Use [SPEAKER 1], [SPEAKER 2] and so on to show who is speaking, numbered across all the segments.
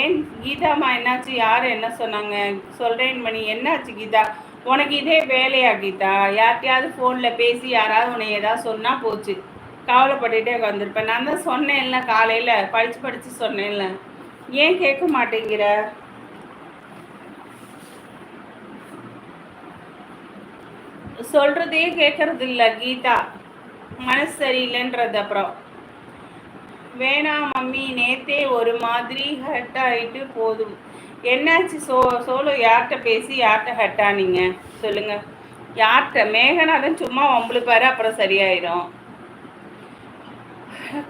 [SPEAKER 1] ஏன் கீதாமா என்னாச்சு? யார் என்ன சொன்னாங்க? சொல்கிறேன் மணி என்னாச்சு கீதா? உனக்கு இதே வேலையா கீதா? யார்கிட்டயாவது ஃபோனில் பேசி யாராவது உன்னை ஏதாவது சொன்னால் போச்சு. கவலைப்பட்டுகிட்டே உட்காந்துருப்பேன் நான் தான் சொன்னேன்ல காலையில். படித்து படித்து சொன்னேன்ல. ஏன் கேட்க மாட்டேங்கிற? சொல்கிறதே கேட்கறது இல்லை கீதா. மனசு சரியில்லைன்றது அப்புறம். வேணாம் மம்மி நேத்தே ஒரு மாதிரி ஹர்ட் ஆகிட்டு போதும். என்னாச்சு சோ சோலோ யார்கிட்ட பேசி யார்கிட்ட ஹர்ட் ஆனீங்க? சொல்லுங்க. யார்கிட்ட? மேகநாதன் சும்மா வம்பளுப்பாரு அப்புறம் சரியாயிடும்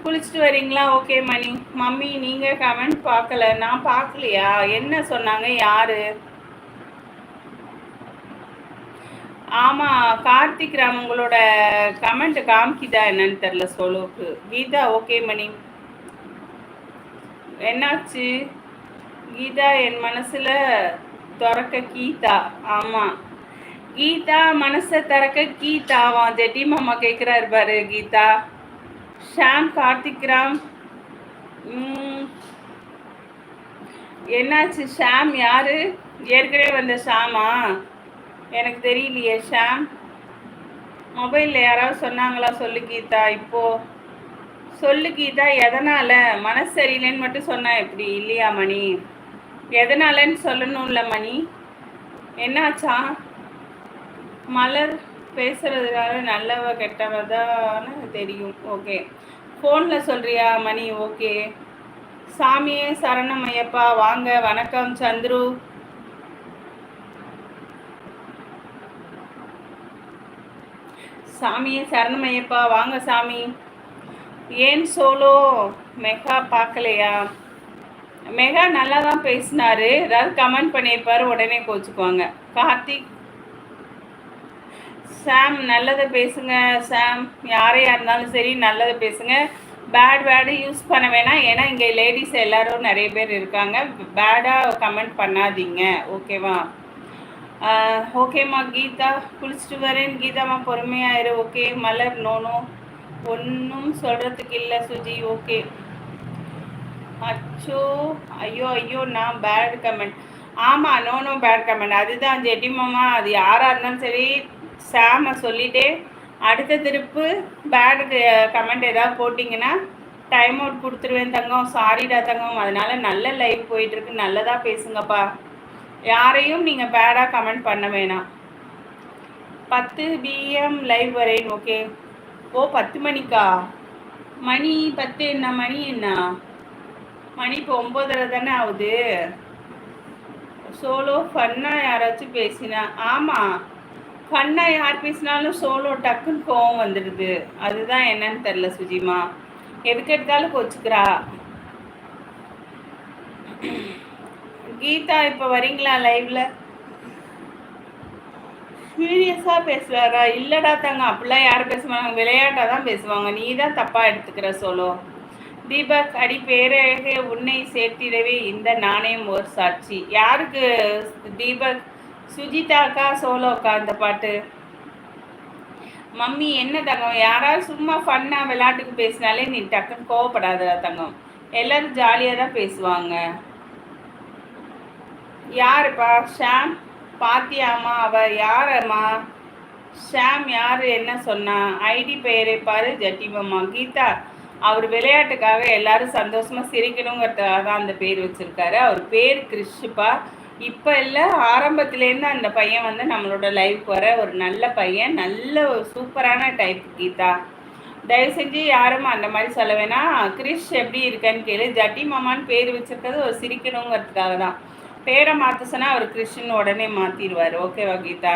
[SPEAKER 1] குளிச்சுட்டு வரீங்களா? ஓகே மணி. மம்மி நீங்கள் கமெண்ட் பார்க்கல. நான் பார்க்கலையா? என்ன சொன்னாங்க? யாரு? ஆமாம் கார்த்திக் ராம் உங்களோட கமெண்ட் காமிக்குதா என்னன்னு தெரில சோலோக்கு. கீதா ஓகே மணி. என்னாச்சு? கீதா என் மனசில் திறக்க கீதா. ஆமாம் கீதா மனசை திறக்க கீதாவா ஜெட்டி மாமா கேட்குறாரு பாரு கீதா. ஷாம் கார்த்திக் ராம். என்னாச்சு? ஷாம் யாரு? ஏற்கனவே வந்த ஷாமா? எனக்கு தெரியலையே ஷாம். மொபைலில் யாராவது சொன்னாங்களா? சொல்லு கீதா இப்போது சொல்லு கீதா எதனால்? மனசு சரியில்லைன்னு மட்டும் சொன்னா எப்படி? இல்லையா மணி? எதனாலன்னு சொல்லணும்ல மணி? என்னாச்சா? மலர் பேசுறதுனால நல்லவ கெட்டவ தான் தெரியும். ஓகே. ஃபோனில் சொல்கிறியா மணி? ஓகே. சாமியே சரணம் ஐயப்பா. வாங்க. வணக்கம் சந்துரு. சாமியே சரணம் ஐயப்பா. வாங்க சாமி. ஏன் சோலோ மெகா பார்க்கலையா? மெகா நல்லா தான் பேசினாரு. ஏதாவது கமெண்ட் பண்ணியிருப்பாரு உடனே கோச்சுக்குவாங்க. கார்த்திக் சாம் நல்லதை பேசுங்க. சாம் யாரையா இருந்தாலும் சரி நல்லதை பேசுங்க. பேட் வேர்டு யூஸ் பண்ண வேணாம். ஏன்னா இங்கே லேடிஸ் எல்லாரும் நிறைய பேர் இருக்காங்க. பேடாக கமெண்ட் பண்ணாதீங்க. ஓகேவா ஓகேம்மா கீதா? குளிச்சுட்டு வரேன். கீதாம்மா பொறுமையாயிரு ஓகே மலர் நோனோ. ஒன்றும் சொல்கிறதுக்கு இல்லை சுஜி. ஓகே அச்சோ. ஐயோ ஐயோ நான் பேட் கமெண்ட் ஆமாம் நோ நோ பேட் கமெண்ட் அதுதான் ஜெட்டி மாமா. அது யாராக இருந்தாலும் சரி சாமை சொல்லிட்டே அடுத்த திருப்பு பேட் கமெண்ட் ஏதாவது போட்டிங்கன்னா டைம் அவுட் கொடுத்துருவேன் தங்கம். சாரிடா தங்கம். அதனால நல்ல லைஃப் போயிட்டுருக்கு. நல்லதாக பேசுங்கப்பா. யாரையும் நீங்கள் பேடாக கமெண்ட் பண்ண வேணாம். பத்து பிஎம் லைவ் வரேன். ஓகே ஓ பத்து மணிக்கா? மணி பத்து என்ன மணி என்ன? மணி இப்போ ஒம்போதரை தானே ஆகுது. சோலோ ஃபன்னாக யாராச்சும் பேசினா ஆமாம் ஃபன்னாக யார் பேசினாலும் சோலோ டக்குன்னு கோவம் வந்துடுது. அதுதான் என்னன்னு தெரில சுஜிமா. எதுக்கு எடுத்தாலும் கொச்சுக்கிறா. கீதா இப்போ வரீங்களா லைவ்ல சீரியஸாக பேசுவாரா இல்லைடா தாங்க அப்படிலாம் யாரும் பேச மாட்டாங்க விளையாட்டாக தான் பேசுவாங்க. நீ தான் தப்பாக எடுத்துக்கிற சோலோ தீபக் அடி பேரழகே உன்னை சேர்த்திடவே இந்த நாணயம் ஒரு சாட்சி. யாருக்கு தீபக்? சுஜிதாக்கா சோலோக்கா அந்த பாட்டு. மம்மி என்ன தங்கம்? யாராவது சும்மா ஃபன்னாக விளையாட்டுக்கு பேசினாலே நீ டக்குன்னு கோவப்படாதடா தங்கம். எல்லாரும் ஜாலியாக தான் பேசுவாங்க. யாருப்பா? ஷாம்? பாத்தியாமா அவ யாரம்மா? ஷாம் யார் என்ன சொன்னா? ஐடி பெயரை பாரு ஜட்டிபம்மா. கீதா அவர் விளையாட்டுக்காக எல்லாரும் சந்தோஷமா சிரிக்கணுங்கிறதுக்காக தான் அந்த பேர் வச்சிருக்காரு. அவர் பேர் கிறிஷுப்பா இப்போ இல்லை ஆரம்பத்துலேருந்து அந்த பையன் வந்து நம்மளோட லைஃப் வர ஒரு நல்ல பையன். நல்ல ஒரு சூப்பரான டைப் கீதா. தயவு செஞ்சு யாரும் அந்த மாதிரி சொல்ல வேணாம். கிறிஷ் எப்படி இருக்கேன்னு கேளு. ஜட்டி மாமான்னு பேர் வச்சிருக்கிறது ஒரு சிரிக்கணுங்கிறதுக்காக தான். பேரை மாற்ற அவர் கிறிஸ்டின் உடனே மாற்றிடுவார் ஓகேவா கீதா?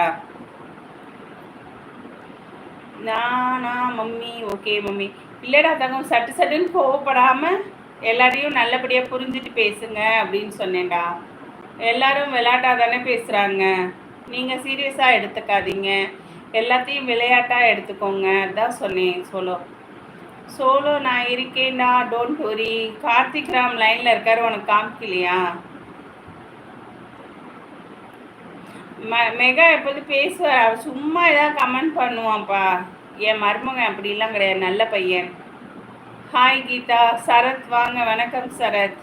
[SPEAKER 1] நானா மம்மி. Okay mummy. இல்லைடா தங்கம் சட்டு சட்டுன்னு கோவப்படாமல் எல்லாரையும் நல்லபடியாக புரிஞ்சுட்டு பேசுங்க அப்படின்னு சொன்னேன்டா. எல்லாரும் விளையாட்டாக தானே பேசுகிறாங்க நீங்கள் சீரியஸாக எடுத்துக்காதீங்க. எல்லாத்தையும் விளையாட்டாக எடுத்துக்கோங்க. அதான் சொன்னேன் சோலோ. சோலோ நான் இருக்கேன்டா. டோன்ட் ஒரி கார்த்திக் ராம் லைனில் இருக்காரு. உனக்கு காமிக்கலையா? மெகா எப்போது பேச சும்மா ஏதாவது கமெண்ட் பண்ணுவான்ப்பா. என் மருமகன் அப்படிலாம் கிடையாது நல்ல பையன். ஹாய் கீதா சரத் வாங்க. வணக்கம் சரத்.